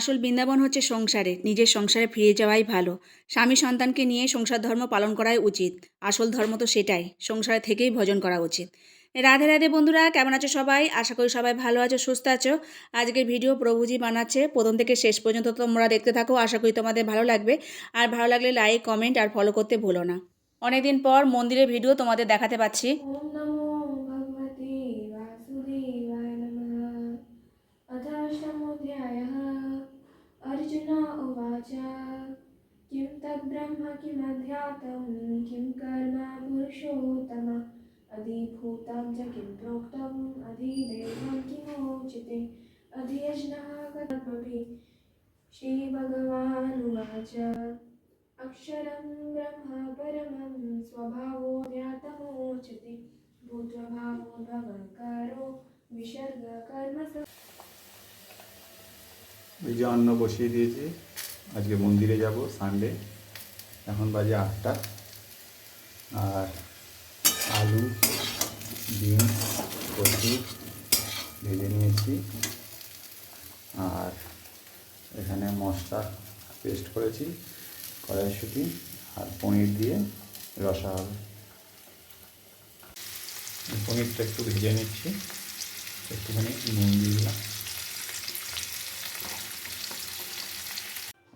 আসল বৃন্দাবন হচ্ছে সংসারে, নিজের সংসারে ফিরে যাওয়াই ভালো। স্বামী সন্তানকে নিয়ে সংসার ধর্ম পালন করাই উচিত। আসল ধর্ম তো সেটাই, সংসারে থেকেই ভজন করা উচিত। রাধে রাধে বন্ধুরা, কেমন আছো সবাই? আশা করি সবাই ভালো আছো, সুস্থ আছো। আজকের ভিডিও প্রভুজি বানাচ্ছে, প্রথম থেকে শেষ পর্যন্ত তোমরা দেখতে থাকো, আশা করি তোমাদের ভালো লাগবে। আর ভালো লাগলে লাইক কমেন্ট আর ফলো করতে ভুলো না। অনেকদিন পর মন্দিরের ভিডিও তোমাদের দেখাতে পাচ্ছি। किमध्यातं किं कर्म पुरुषोत्तम अधिभूतं च किं प्रोक्तम् अधिदैवं किमोच्यते अधियज्ञः कथमपि श्रीभगवानुवाच अक्षरं ब्रह्म परमं स्वभावोऽध्यात्मोच्यते भूतभावो भवकारो विसर्गकर्मस ওই যে অন্ন বসিয়ে দিয়েছি আজকে মন্দিরে যাব সানডে এখন বাজে আটটা। আর আলু, ডিম, কচু ভেজে নিয়েছি। আর এখানে মশলা পেস্ট করেছি, কড়াইশুঁটি আর পনির দিয়ে রসা হবে পনিরটা একটু ভেজে নিচ্ছি, একটুখানি নুন দিয়ে দিলাম।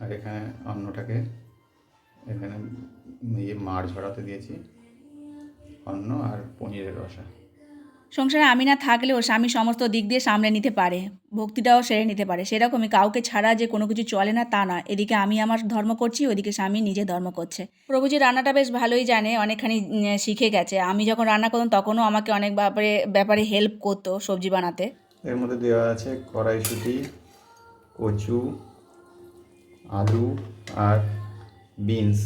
আর এখানে অন্নটাকে এখানে ইয়ে মাড় ঝরাতে দিয়েছি অন্ন আর পনিরের রসা। সংসারে আমি না থাকলেও স্বামী সমস্ত দিক দিয়ে সামলে নিতে পারে ভক্তিটাও সেরে নিতে পারে। সেরকমই কাউকে ছাড়া যে কোনো কিছু চলে না তা নয়। এদিকে আমি আমার ধর্ম করছি ওইদিকে স্বামী নিজে ধর্ম করছে। প্রভুজি রান্নাটা বেশ ভালোই জানে অনেকখানি শিখে গেছে। আমি যখন রান্না করতাম তখনও আমাকে অনেক ব্যাপারে ব্যাপারে হেল্প করতো সবজি বানাতে। এর মধ্যে দেওয়া আছে কড়াইশুঁটি কচু আলু আর বিনস।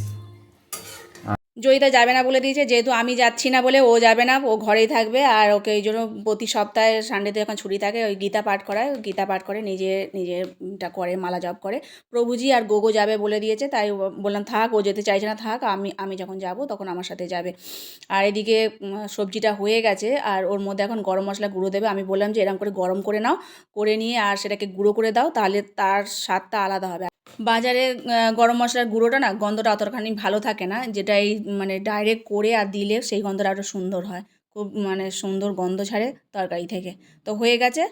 জয়িতা যাবে না বলে দিয়েছে, যেহেতু আমি যাচ্ছি না বলে ও যাবে না, ও ঘরেই থাকবে, আর ওকে এই জন্য প্রতি সপ্তাহে সানডেতে যখন ছুটি থাকে, ওই গীতা পাঠ করায় গীতা পাঠ করে নিজে, নিজেরটা করে, মালা জপ করে। প্রভুজি আর গোগো যাবে বলে দিয়েছে, তাই বললাম, থাক, ও যেতে চাইছে না, থাক, আমি আমি যখন যাব, তখন আমার সাথে যাবে। আর এদিকে সবজিটা হয়ে গেছে, আর ওর মধ্যে এখন গরম মশলা গুঁড়ো দেবে। আমি বললাম যে এরকম করে গরম করে নাও, করে নিয়ে আর সেটাকে গুঁড়ো করে দাও, তাহলে তার স্বাদটা আলাদা হবে। বাজারে গরম মশলার গুঁড়োটা না গন্ধটা অতখানি ভালো থাকে না যেটা এই মানে ডাইরেক্ট করে আর দিলে সেই গন্ধটা আরও সুন্দর হয়। খুব মানে সুন্দর গন্ধ ছাড়ে তরকারি থেকে। তো হয়ে গেছে।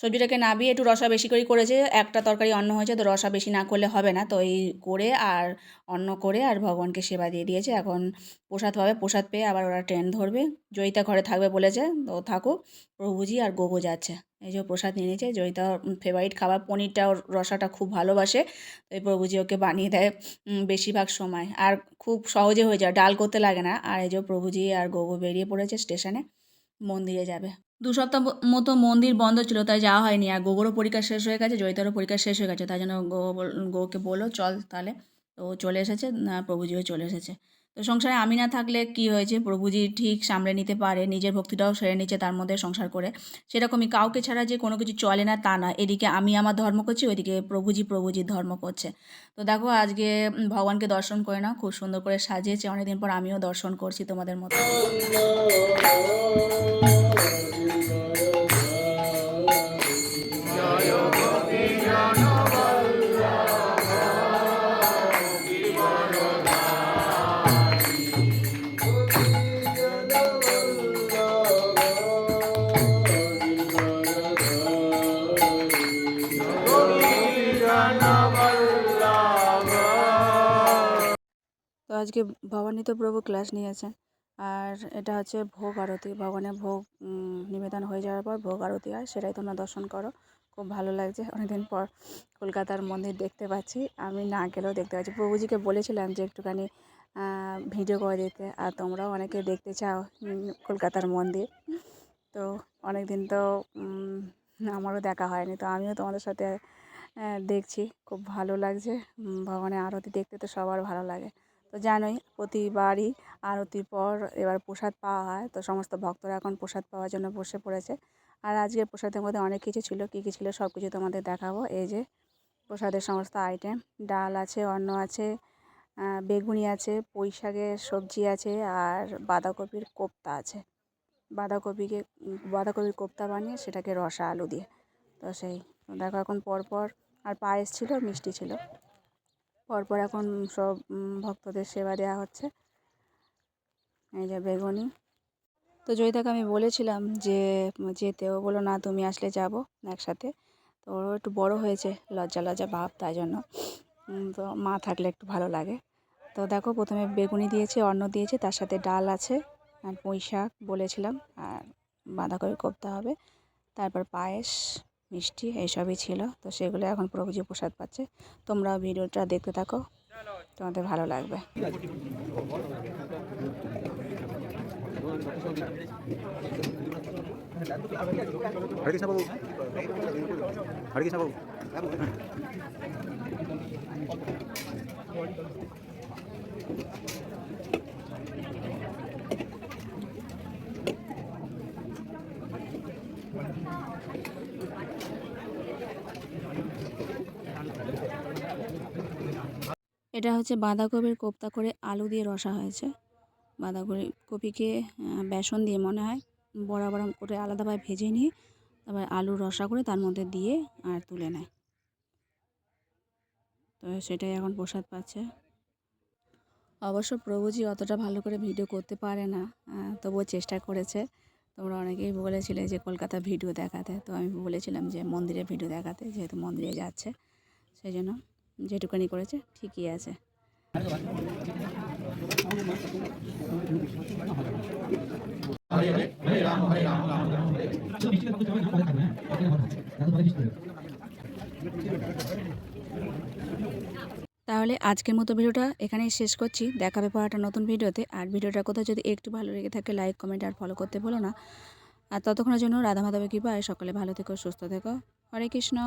সবজিটাকে নাবিয়ে একটু রসা বেশি করে করেছে। একটা তরকারি অন্ন হয়েছে তো রসা বেশি না করলে হবে না। তো এই করে আর অন্ন করে আর ভগবানকে সেবা দিয়ে দিয়েছে। এখন প্রসাদ পাবে, প্রসাদ পেয়ে আবার ওরা ট্রেন ধরবে। জয়িতা ঘরে থাকবে বলেছে। তো থাকুক, প্রভুজি আর গোগো যাচ্ছে। এই যে প্রসাদ নিয়ে নিয়েছে, জয়িতা ফেভারিট খাবার পনিরটা ওর রসাটা খুব ভালোবাসে। তো এই প্রভুজি ওকে বানিয়ে দেয় বেশিরভাগ সময়। আর খুব সহজে হয়ে যায়, ডাল করতে লাগে না। আর এই যে প্রভুজি আর গোগো বেরিয়ে পড়েছে স্টেশনে মন্দিরে যাবে। দু সপ্তাহ মতো মন্দির বন্ধ ছিল, তাই যাওয়া হয়নি। আর গোগোরও পরীক্ষা শেষ হয়ে গেছে, জয়িতারও পরীক্ষা শেষ হয়ে গেছে, তাই জন্য গো বল- গোকে বলল, চল তাহলে। তো চলে এসেছে, না, প্রভুজিও চলে এসেছে। তো সংসারে আমি না থাকলে কি হয়েছে? প্রভুজি ঠিক সামলে নিতে পারে, নিজের ভক্তিটাও সেরে নিচ্ছে তার মধ্যে সংসার করে। সেরকমই কাউকে ছাড়া যে কোনো কিছু চলে না তা না এদিকে আমি আমার ধর্ম করছি, ওইদিকে প্রভুজি প্রভুজির ধর্ম করছে। তো দেখো আজকে ভগবানকে দর্শন করে নাও, খুব সুন্দর করে সাজিয়েছে। অনেকদিন পর আমিও দর্শন করছি তোমাদের মতো। আজকে ভবানীত প্রভু ক্লাস নিয়েছেন। আর এটা হচ্ছে ভোগ আরতি। ভগবানের ভোগ নিবেদন হয়ে যাওয়ার পর ভোগ আরতি হয়, সেটাই তোমরা দর্শন করো। খুব ভালো লাগছে। অনেকদিন পর কলকাতার মন্দির দেখতে পাচ্ছি। আমি না গেলেও দেখতে পাচ্ছি। প্রভুজিকে বলেছিলাম যে একটুখানি ভিডিও করে দিতে। আর তোমরাও অনেকে দেখতে চাও কলকাতার মন্দির। তো অনেক দিন তো আমারও দেখা হয়নি। তো আমিও তোমাদের সাথে দেখছি। খুব ভালো লাগছে। ভগবানের আরতি দেখতে তো সবার ভালো লাগে। তো জানোই প্রতিবারই আরতির পর এবার প্রসাদ পাওয়া হয়। তো সমস্ত ভক্তরা এখন প্রসাদ পাওয়ার জন্য বসে পড়েছে। আর আজকে প্রসাদের মধ্যে অনেক কিছু ছিল, কী কী ছিল সব কিছু তোমাদের দেখাবো। এই যে প্রসাদের সমস্ত আইটেম ডাল আছে, অন্ন আছে বেগুনি আছে, পুঁই শাকের সবজি আছে, আর বাঁধাকপির কোপ্তা আছে। বাঁধাকপিকে, বাঁধাকপির কোপ্তা বানিয়ে সেটাকে রসা আলু দিয়ে। তো সেই, দেখো এখন পরপর আর পায়েস ছিল, মিষ্টি ছিল। পরপর এখন সব ভক্তদের সেবা দেওয়া হচ্ছে। এই যে বেগুনি। তো জয়িতাকে আমি বলেছিলাম যে যেতে ও বলো না, তুমি আসলে যাব একসাথে। তো ওরও একটু বড় হয়েছে, লজ্জা লজ্জা ভাব, তাই জন্য। তো মা থাকলে একটু ভালো লাগে। তো দেখো, প্রথমে বেগুনি দিয়েছে, অন্ন দিয়েছে, তার সাথে ডাল আছে আর পুঁই শাক বলেছিলাম, আর বাঁধাকপি কোপ্তা হবে। তারপর পায়েস মিষ্টি এইসবই ছিল। তো সেগুলো এখন প্রভুজি প্রসাদ পাচ্ছে। তোমরা ভিডিওটা দেখতে থাকো। তোমাদের ভালো লাগবে। কৃষ্ণ বাবু এটা হচ্ছে বাঁধাকপির কোপ্তা করে আলু দিয়ে রসা হয়েছে। বাঁধাকপি, কপিকে বেসন দিয়ে মনে হয় বড়া বড়া করে আলাদাভাবে ভেজে নিয়ে তারপর আলু রসা করে তার মধ্যে দিয়ে আর তুলে নেয়। তো সেটাই এখন প্রসাদ পাচ্ছে। অবশ্য প্রভুজি অতটা ভালো করে ভিডিও করতে পারে না তবুও চেষ্টা করেছে। তোমরা অনেকেই বলেছিলে যে কলকাতা ভিডিও দেখাতে, তো আমি বলেছিলাম যে মন্দিরে ভিডিও দেখাতে, যেহেতু মন্দিরে যাচ্ছে, সেই জন্য যেটুকানি করেছে, ঠিকই আছে। তাহলে আজকের মতো ভিডিওটা এখানেই শেষ করছি। দেখাবে পড়াটা নতুন ভিডিওতে। আর ভিডিওটার কোথাও যদি একটু ভালো লেগে থাকে লাইক কমেন্ট আর ফলো করতে ভুলো না। আর ততক্ষণের জন্য রাধা মাধবের কৃপায় সকলে ভালো থেকো, সুস্থ থেকো। হরে কৃষ্ণ।